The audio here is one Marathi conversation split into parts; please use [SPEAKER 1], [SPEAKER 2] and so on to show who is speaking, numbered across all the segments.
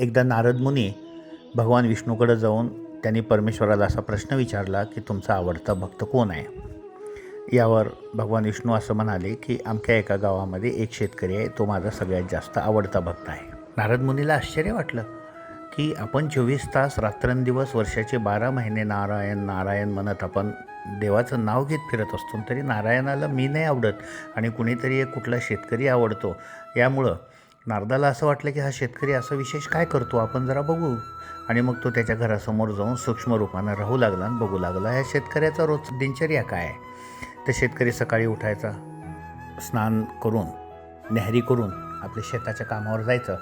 [SPEAKER 1] एकदा नारद मुनी भगवान विष्णूकडे जाऊन त्यांनी परमेश्वराला असा प्रश्न विचारला की तुमचा आवडता भक्त कोण आहे? यावर भगवान विष्णू असं म्हणाले की आमच्या एका गावामध्ये एक शेतकरी आहे तो माझा सगळ्यात जास्त आवडता भक्त आहे. नारद मुनीला आश्चर्य वाटलं की आपण चोवीस तास रात्रंदिवस वर्षाचे बारा महिने नारायण नारायण म्हणत आपण देवाचं नाव घेत फिरत असतो तरी नारायणाला मी नाही आवडत आणि कुणीतरी एक कुठला शेतकरी आवडतो. यामुळं नारदाला असं वाटलं की हा शेतकरी असं विशेष काय करतो आपण जरा बघू. आणि मग तो त्याच्या घरासमोर जाऊन सूक्ष्म रूपानं राहू लागला आणि बघू लागला ह्या शेतकऱ्याचा रोज दिनचर्या काय आहे? तर शेतकरी सकाळी उठायचा स्नान करून नेहरी करून आपल्या शेताच्या कामावर जायचं.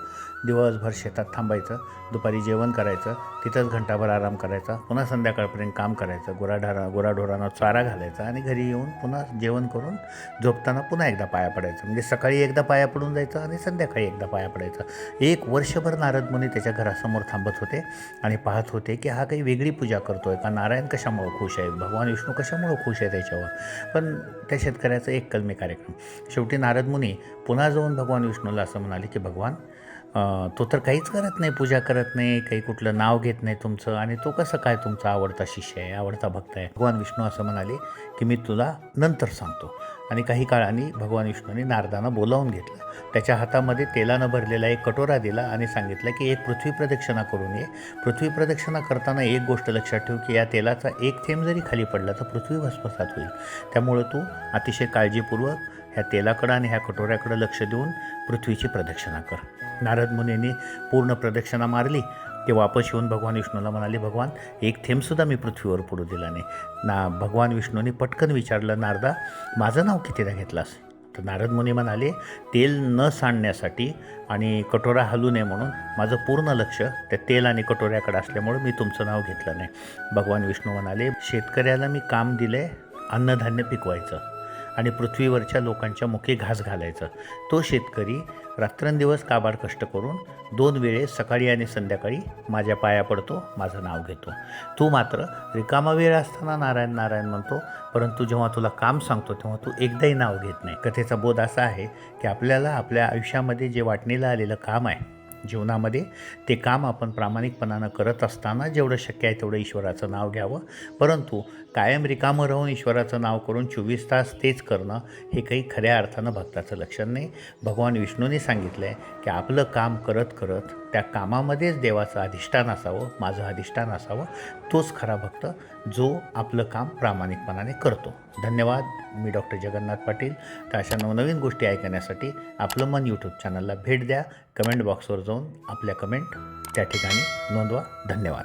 [SPEAKER 1] दिवसभर शेतात थांबायचं. दुपारी जेवण करायचं. तिथंच घंटाभर आराम करायचा. पुन्हा संध्याकाळपर्यंत काम करायचं. गुराढारा गुराढोरांना चारा घालायचा आणि घरी येऊन पुन्हा जेवण करून झोपताना पुन्हा एकदा पाया पडायचं. म्हणजे सकाळी एकदा पाया पडून जायचं आणि संध्याकाळी एकदा पाया पडायचं. एक वर्षभर नारद मुनी त्याच्या घरासमोर थांबत होते आणि पाहत होते की हा काही वेगळी पूजा करतोय का? नारायण कशामुळं खुश आहे भगवान विष्णू कशामुळं खुश आहे त्याच्यावर पण त्या शेतकऱ्याचा एक कलमी कार्यक्रम. शेवटी नारद मुनी पुन्हा जाऊन भगवान विष्णू असं म्हणाले की भगवान अं, तो तर काहीच करत नाही पूजा करत नाही काही कुठलं नाव घेत नाही तुमचं. आणि तो कसं काय तुमचा आवडता शिष्य आहे आवडता भक्त आहे? भगवान विष्णू असं म्हणाले की मी तुला नंतर सांगतो. आणि काही काळाने भगवान विष्णूने नारदांना बोलावून घेतलं. त्याच्या हातामध्ये तेलानं भरलेला एक कटोरा दिला आणि सांगितलं की एक पृथ्वी प्रदक्षिणा करून ये. पृथ्वी प्रदक्षिणा करताना एक गोष्ट लक्षात ठेव की या तेलाचा एक थेंब जरी खाली पडला तर पृथ्वी भस्मसात होईल. त्यामुळं तू अतिशय काळजीपूर्वक ह्या तेलाकडं आणि ह्या कटोऱ्याकडं लक्ष देऊन पृथ्वीची प्रदक्षिणा कर. नारद मुनींनी पूर्ण प्रदक्षिणा मारली. ते वापस येऊन भगवान विष्णूला म्हणाले भगवान एक थेंबसुद्धा मी पृथ्वीवर पडू दिला नाही. ना भगवान विष्णूने पटकन विचारलं नारदा माझं नाव कितीदा घेतलास? तर नारद मुनी म्हणाले तेल न सांडण्यासाठी आणि कटोरा हलू नये म्हणून माझं पूर्ण लक्ष त्या तेल आणि कटोऱ्याकडे असल्यामुळे मी तुमचं नाव घेतलं नाही. भगवान विष्णू म्हणाले शेतकऱ्याला मी काम दिलं आहे अन्नधान्य पिकवायचं. आणि पृथ्वीवरच्या लोकांच्या मुखी घास घालायचं. तो शेतकरी रात्रंदिवस काबाड कष्ट करून दोन वेळेस सकाळी आणि संध्याकाळी माझ्या पाया पडतो माझं नाव घेतो. तू मात्र रिकामा वेळ असताना नारायण नारायण म्हणतो परंतु जेव्हा तुला काम सांगतो तेव्हा तू एकदाही नाव घेत नाही. कथेचा बोध असा आहे की आपल्याला आपल्या आयुष्यामध्ये जे वाटणीला आलेलं काम आहे जीवनामध्ये. ते काम आपण प्रामाणिकपणानं करत असताना जेवढं शक्य आहे तेवढं ईश्वराचं नाव घ्यावं. परंतु कायम रिकामं राहून ईश्वराचं नाव करून चोवीस तास तेच करणं हे काही खऱ्या अर्थानं भक्ताचं लक्षण नाही. भगवान विष्णूने सांगितलं आहे की आपलं काम करत करत त्या कामामध्येच देवाचं अधिष्ठान असावं माझं अधिष्ठान असावं तोच खरा भक्त जो आपलं काम प्रामाणिकपणाने करतो. धन्यवाद मी डॉक्टर जगन्नाथ पाटील. तर अशा नवनवीन गोष्टी ऐकण्यासाठी आपलं मन यूट्यूब चॅनलला भेट द्या. कमेंट बॉक्सवर जाऊन आपल्या कमेंट त्या ठिकाणी नोंदवा. धन्यवाद.